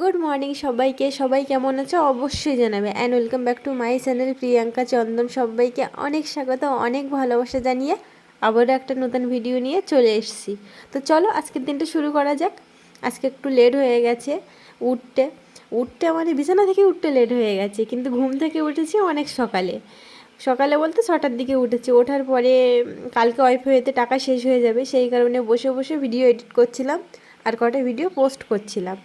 Good morning সবাইকে। সবাই কেমন আছো? অবশ্যই জানাবে। And welcome back to my channel Priyanka Chandan. সবাইকে অনেক স্বাগত, অনেক ভালোবাসা জানিয়ে আবারও একটা নতুন ভিডিও নিয়ে চলে এসেছি। তো চলো, আজকের দিনটা শুরু করা যাক। আজকে একটু লেট হয়ে গেছে উঠতে। উঠতে আমাদের বিছানা থেকে উঠতে লেট হয়ে গেছে, কিন্তু ঘুম থেকে উঠেছি অনেক সকালে। সকালে বলতে ছটার দিকে উঠেছি। ওঠার পরে কালকে কালকে হয়েতে টাকা শেষ হয়ে যাবে। সেই কারণে বসে বসে ভিডিও এডিট করছিলাম আর কটা ভিডিও পোস্ট করছিলাম।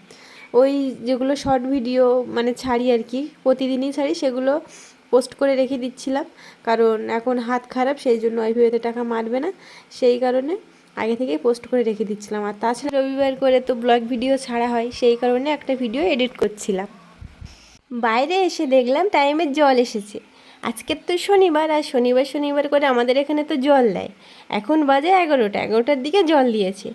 ওই যেগুলো শর্ট ভিডিও মানে ছাড়ি আর কি, প্রতিদিনই ছাড়ি, সেগুলো পোস্ট করে রেখে দিচ্ছিলাম। কারণ এখন হাত খারাপ, সেই জন্য ওয়াইফাইতে টাকা মারবে না। সেই কারণে আগে থেকেই পোস্ট করে রেখে দিচ্ছিলাম। আর তাছাড়া রবিবার করে তো ব্লগ ভিডিও ছাড়া হয়, সেই কারণে একটা ভিডিও এডিট করছিলাম। বাইরে এসে দেখলাম টাইমের জল এসেছে। আজকের তো শনিবার, আর শনিবার শনিবার করে আমাদের এখানে তো জল দেয় এখন বাজে এগারোটা, এগারোটার দিকে জল দিয়েছে।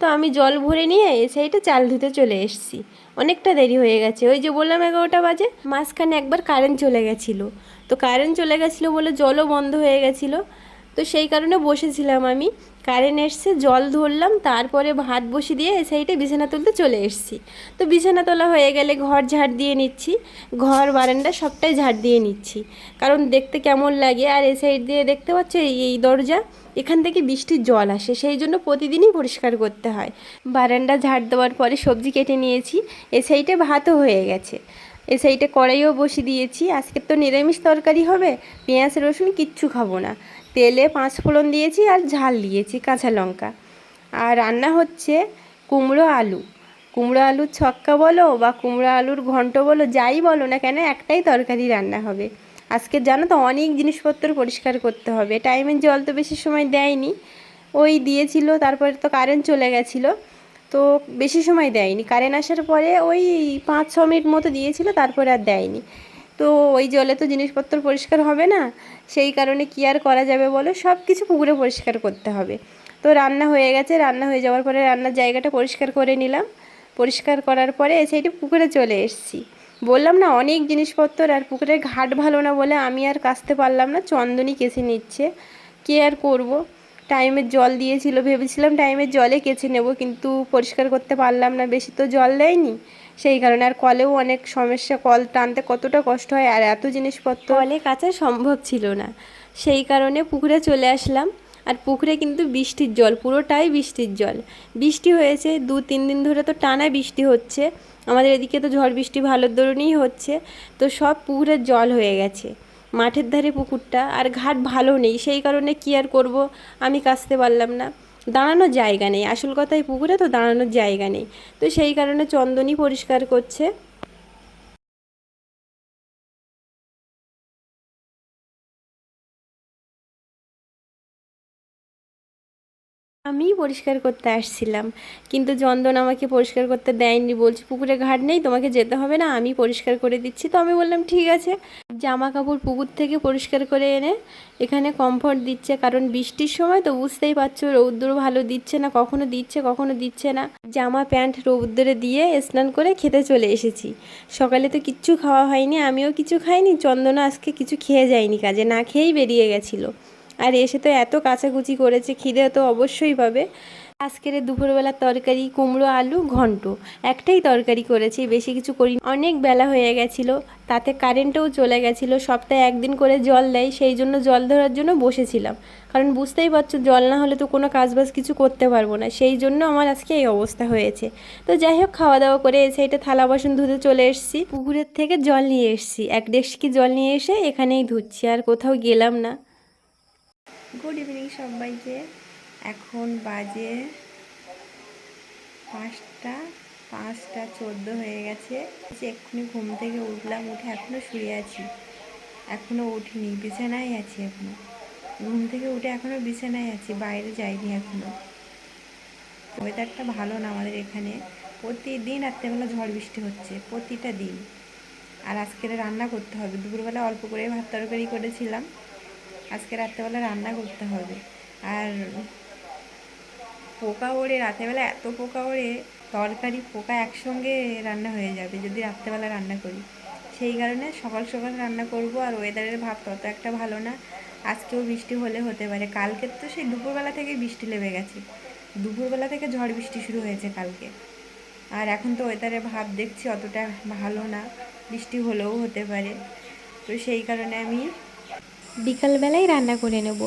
তো আমি জল ভরে নিয়ে সাইডে চাল ধুতে চলে এসেছি। অনেকটা দেরি হয়ে গেছে। ওই যে বললাম এগারোটা বাজে, মাঝখানে একবার কারেন্ট চলে গেছিল। তো কারেন্ট চলে গেছিল বলে জলও বন্ধ হয়ে গেছিল। তো সেই কারণে বসেছিলাম আমি। কারেন্ট এসছে, জল ধরলাম, তারপরে ভাত বসিয়ে দিয়ে এ সাইডে বিছানা তুলতে চলে এসেছি। তো বিছানা তোলা হয়ে গেলে ঘর ঝাড় দিয়ে নিচ্ছি, ঘর, বারান্দা সবটাই ঝাড় দিয়ে নিচ্ছি। কারণ দেখতে কেমন লাগে, আর এ সাইড দিয়ে দেখতে পাচ্ছ এই দরজা, এখান থেকে বৃষ্টির জল আসে, সেই জন্য প্রতিদিনই পরিষ্কার করতে হয়। বারান্দা ঝাড় দেওয়ার পরে সবজি কেটে নিয়েছি এ সাইডে ভাতও হয়ে গেছে। এ সাইডে কড়াইও বসিয়ে দিয়েছি। আজকে তো নিরামিষ তরকারি হবে, পেঁয়াজ, রসুন কিচ্ছু খাব না। তেলে পাঁচ ফোড়ন দিয়েছি আর ঝাল দিয়েছি, কাঁচা লঙ্কা। আর রান্না হচ্ছে কুমড়ো আলু। কুমড়ো আলুর ছক্কা বলো বা কুমড়ো আলুর ঘন্ট বলো, যাই বলো না কেন, একটাই তরকারি রান্না হবে। আজকে জানো তো অনেক জিনিসপত্র পরিষ্কার করতে হবে। টাইমের জল তো বেশি সময় দেয়নি। ওই দিয়েছিল, তারপরে তো কারেন্ট চলে গেছিল। তো বেশি সময় দেয়নি। কারেন্ট আসার পরে ওই পাঁচ, ছ মিনিট মতো দিয়েছিল, তারপরে আর দেয়নি। তো ওই জলে তো জিনিসপত্র পরিষ্কার হবে না, সেই কারণে কি আর করা যাবে বলো? সব কিছু পুকুরে পরিষ্কার করতে হবে। তো রান্না হয়ে গেছে, রান্না হয়ে যাওয়ার পরে রান্নার জায়গাটা পরিষ্কার করে নিলাম। পরিষ্কার করার পরে সেইটি পুকুরে চলে এসেছি। বললাম না, অনেক জিনিসপত্র আর পুকুরের ঘাট ভালো না বলে আমি আর কাচতে পারলাম না, চন্দনই কেসে নিচ্ছে। কে আর করব? টাইমের জল দিয়েছিল, ভেবেছিলাম টাইমের জলে কেচে নেব, কিন্তু পরিষ্কার করতে পারলাম না, বেশি তো জল দেয়নি। সেই কারণে আর কলেও অনেক সমস্যা, কল টানতে কতটা কষ্ট হয় আর এত জিনিসপত্র কলে কাচা সম্ভব ছিল না। সেই কারণে পুকুরে চলে আসলাম, আর পুকুরে কিন্তু বৃষ্টির জল, পুরোটাই বৃষ্টির জল। বৃষ্টি হয়েছে, দু, তিন দিন ধরে তো টানা বৃষ্টি হচ্ছে। আমাদের এদিকে তো ঝড় বৃষ্টি ভালোর দরুনই হচ্ছে, তো সব পুকুরের জল হয়ে গেছে। মাঠের ধারে পুকুরটা আর ঘাট ভালো নেই, সেই কারণে কি আর করব? আমি কাচতে পারলাম না। দাঁড়ানোর জায়গা নেই, আসল কথাই পুকুরে তো দাঁড়ানোর জায়গা নেই। তো সেই কারণে চন্দনই পরিষ্কার করছে। আমি পরিষ্কার করতে আসছিলাম, কিন্তু চন্দন আমাকে পরিষ্কার করতে দেয়নি। বলছি, পুকুরে ঘাট নেই, তোমাকে যেতে হবে না আমি পরিষ্কার করে দিচ্ছি। তো আমি বললাম, ঠিক আছে। জামা কাপড় পুকুর থেকে পরিষ্কার করে এনে এখানে কমফর্ট দিচ্ছে। কারণ বৃষ্টির সময় তো বুঝতেই পারছ, রৌদ্র ভালো দিচ্ছে না, কখনো দিচ্ছে কখনো দিচ্ছে না। জামা, প্যান্ট রৌদ্রে দিয়ে স্নান করে খেতে চলে এসেছি। সকালে তো কিচ্ছু খাওয়া হয়নি, আমিও কিছু খাইনি, চন্দনা আজকে কিছু খেয়ে যায়নি কাজে, না খেয়েই বেরিয়ে গেছিল। আর এসে তো এত কাচাকুচি করেছে, খিদে তো অবশ্যই পাবে। আজকের এই দুপুরবেলার তরকারি, কুমড়ো, আলু, ঘন্ট। একটাই তরকারি করেছি, বেশি কিছু করি অনেক বেলা হয়ে গেছিল, তাতে কারেন্টও চলে গেছিল। সপ্তাহে একদিন করে জল দেয়, সেই জন্য জল ধরার জন্য বসেছিলাম। কারণ বুঝতেই পারছ, জল না হলে তো কোনো কাজবাজ কিছু করতে পারব না। সেই জন্য আমার আজকে এই অবস্থা হয়েছে। তো যাই হোক খাওয়া দাওয়া করে এসে এটা থালা বাসন ধুতে চলে এসেছি। পুকুরের থেকে জল নিয়ে এসেছি। এক ডেস্কি জল নিয়ে এসে এখানেই ধুচ্ছি, আর কোথাও গেলাম না। গুড ইভিনিং সবাইকে। এখন বাজে পাঁচটা পাঁচটা চোদ্দ হয়ে গেছে। যে এক্ষুনি ঘুম থেকে উঠলাম, উঠে এখনও শুয়ে আছি। এখনও উঠিনি, বিছানায় আছি এখনও ঘুম থেকে উঠে এখনও বিছানায় আছি, বাইরে যাইনি এখনও ওয়েদারটা ভালো না আমাদের এখানে। প্রতিদিন রাত্রেবেলা ঝড় বৃষ্টি হচ্ছে, প্রতিটা দিন। আর আজকের রান্না করতে হবে। দুপুরবেলা অল্প করে ভাত তরকারি করেছিলাম। আজকে রাত্রেবেলা রান্না করতে হবে। আর পোকা ওড়ে রাতেরবেলা এত পোকা ওড়ে, তরকারি, পোকা একসঙ্গে রান্না হয়ে যাবে যদি রাত্রেবেলা রান্না করি। সেই কারণে সকাল সকাল রান্না করব আর ওয়েদারের ভাব তত একটা ভালো না। আজকেও বৃষ্টি হলে হতে পারে। কালকের তো সেই দুপুরবেলা থেকে বৃষ্টি লেবে গেছে। দুপুরবেলা থেকে ঝড় বৃষ্টি শুরু হয়েছে কালকে। আর এখন তো ওয়েদারে ভাব দেখছি অতটা ভালো না। বৃষ্টি হলেও হতে পারে। তো সেই কারণে আমি বিকালবেলায় রান্না করে নেব।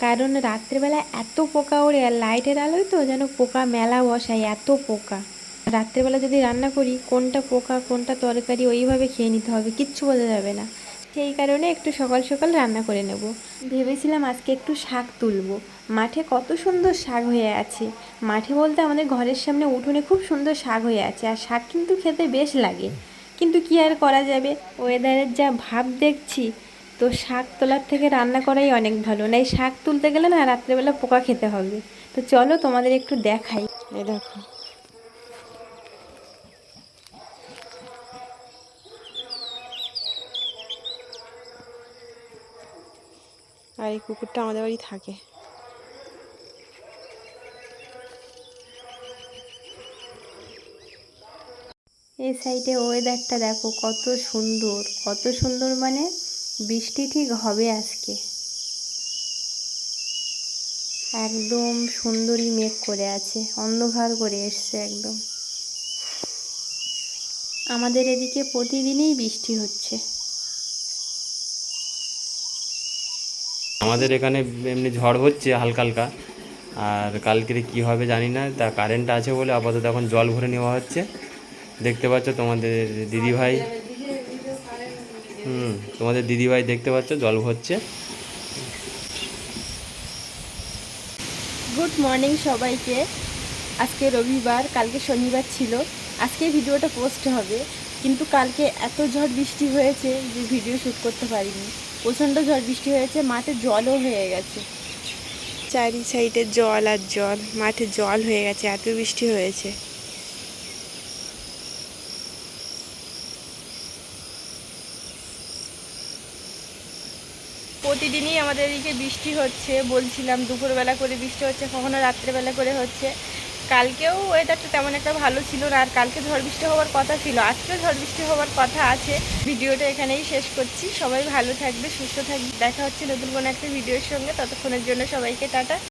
কারণ রাত্রেবেলা এত পোকা ওড়ে আর লাইটের আলোয় তো যেন পোকা মেলা বসায়, এত পোকা। রাত্রেবেলা যদি রান্না করি, কোনটা পোকা, কোনটা তরকারি, ওইভাবে খেয়ে নিতে হবে, কিচ্ছু বোঝা যাবে না। সেই কারণে একটু সকাল সকাল রান্না করে নেব। ভেবেছিলাম আজকে একটু শাক তুলব। মাঠে কত সুন্দর শাক হয়ে আছে। মাঠে বলতে আমাদের ঘরের সামনে উঠোনে খুব সুন্দর শাক হয়ে আছে আর শাক কিন্তু খেতে বেশ লাগে। কিন্তু কি আর করা যাবে? ওয়েদারের যা ভাব দেখছি তো শাক তোলার থেকে রান্না করাই অনেক ভালো। না এই শাক তুলতে গেলে না রাত্রেবেলা পোকা খেতে হবে। তো চলো তোমাদের একটু দেখাই। এই দেখো। আর এই কুকুরটা আমাদের বাড়ি থাকে। এই সাইডে ওয়েদারটা দেখো কত সুন্দর কত সুন্দর মানে বৃষ্টি ঠিক হবে আজকে। একদম সুন্দরী মেঘ করে আছে, অন্ধকার করে এসছে একদম। আমাদের এদিকে প্রতিদিনই বৃষ্টি হচ্ছে। আমাদের এখানে এমনি ঝড় হচ্ছে হালকা হালকা, আর কালকের কি হবে জানি না, তা কারেন্ট আছে বলে আপাতত এখন জল ভরে নেওয়া হচ্ছে। দেখতে পাচ্ছ তোমাদের দিদিভাই হুম তোমাদের দিদিভাই দেখতে পাচ্ছ জল ভরছে। গুড মর্নিং সবাইকে। আজকে রবিবার কালকে শনিবার ছিল। আজকে ভিডিওটা পোস্ট হবে কিন্তু কালকে এত ঝড় বৃষ্টি হয়েছে যে ভিডিও শ্যুট করতে পারিনি। প্রচণ্ড ঝড় বৃষ্টি হয়েছে মাঠে জলও হয়ে গেছে। চারি সাইডে জল আর জল মাঠে জল হয়ে গেছে এত বৃষ্টি হয়েছে। প্রতিদিনই আমাদের এদিকে বৃষ্টি হচ্ছে, বলছিলাম দুপুরবেলা করে বৃষ্টি হচ্ছে, কখনো রাত্রেবেলা করে হচ্ছে। কালকেও ওয়েদারটা তেমন একটা ভালো ছিল না, আর কালকে ঝড় বৃষ্টি হওয়ার কথা ছিল, আজকে ঝড় বৃষ্টি হওয়ার কথা আছে। ভিডিওটা এখানেই শেষ করছি, সবাই ভালো থাকবে, সুস্থ থাকবে। দেখা হচ্ছে নতুন কোনো একটা ভিডিওর সঙ্গে, ততক্ষণের জন্য সবাইকে টাটা।